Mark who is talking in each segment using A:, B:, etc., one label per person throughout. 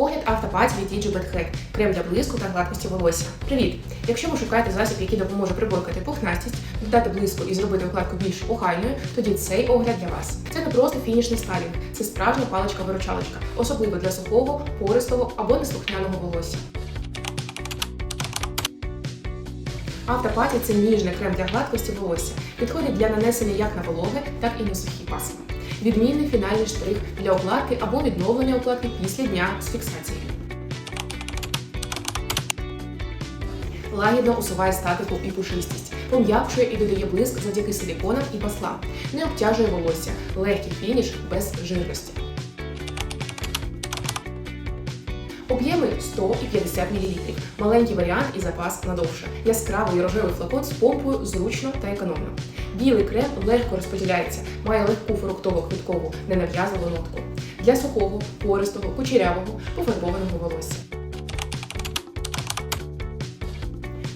A: Огляд автопаті від Digi Head. крем для блиску та гладкості волосся. Привіт! Якщо ви шукаєте засіб, який допоможе приборкати пухнастість, додати блиску і зробити укладку більш охайною, тоді цей огляд для вас. Це не просто фінішний стайлінг, це справжня паличка-виручалочка, особливо для сухого, пористого або неслухняного волосся. Автопаті це ніжний крем для гладкості волосся. Підходить для нанесення як на вологе, так і на сухі пасма. Відмінний фінальний штрих для укладки або відновлення укладки після дня з фіксацією. Лагідно усуває статику і пушистість, пом'якшує і додає блиск завдяки силіконам і маслам, не обтяжує волосся, легкий фініш без жирності. Об'єми 100 і 50 мл. Маленький варіант і запас надовше. Яскравий рожевий флакон з помпою зручно та економно. Білий крем легко розподіляється, має легку фруктово-квіткову, ненав'язливу нотку. Для сухого, пористого, кучерявого, пофарбованого волосся.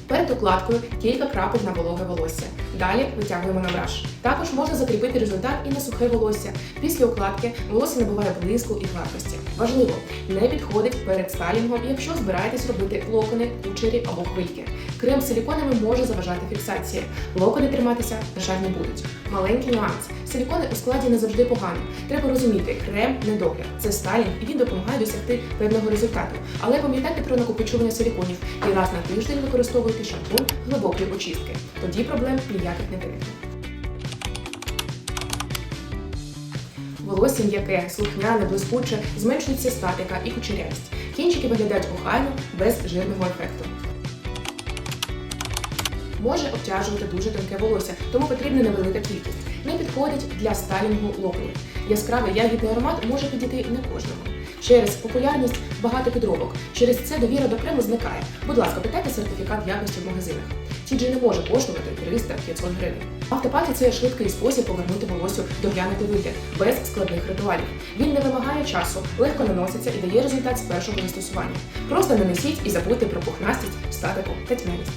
A: Перед укладкою кілька крапель на вологе волосся. Далі витягуємо на браш. Також можна закріпити результат і на сухе волосся. Після укладки волосся набуває блиску і гладкості. Важливо, не підходить перед стайлінгом, якщо збираєтесь робити локони, кучері або хвильки. Крем з силіконами може заважати фіксації. Локони триматися, на жаль, не будуть. Маленький нюанс. Силікони у складі не завжди погано. Треба розуміти, крем не догляд. Це стайлінг, і він допомагає досягти певного результату. Але пам'ятайте про накопичування силіконів і раз на тиждень використовуйте шампунь глибокої очистки. Тоді проблем ніяких не виникне. Волосся м'яке, слухняне, блискуче, зменшується статика і кучерявість. Кінчики виглядають охайно, без жирного ефекту. Може обтяжувати дуже тонке волосся, тому потрібна невелика кількість. Не підходить для стайлінгу локонів. Яскравий ягідний аромат може підійти не кожному. Через популярність багато підробок. Через це довіра до крему зникає. Будь ласка, питайте сертифікат якості в магазинах. TG не може коштувати 300-500 гривень. Автопаті це швидкий спосіб повернути волосю доглянути вигляд без складних ритуалів. Він не вимагає часу, легко наноситься і дає результат з першого застосування. Просто нанесіть і забудьте про пухнастість, статику та тьмяність.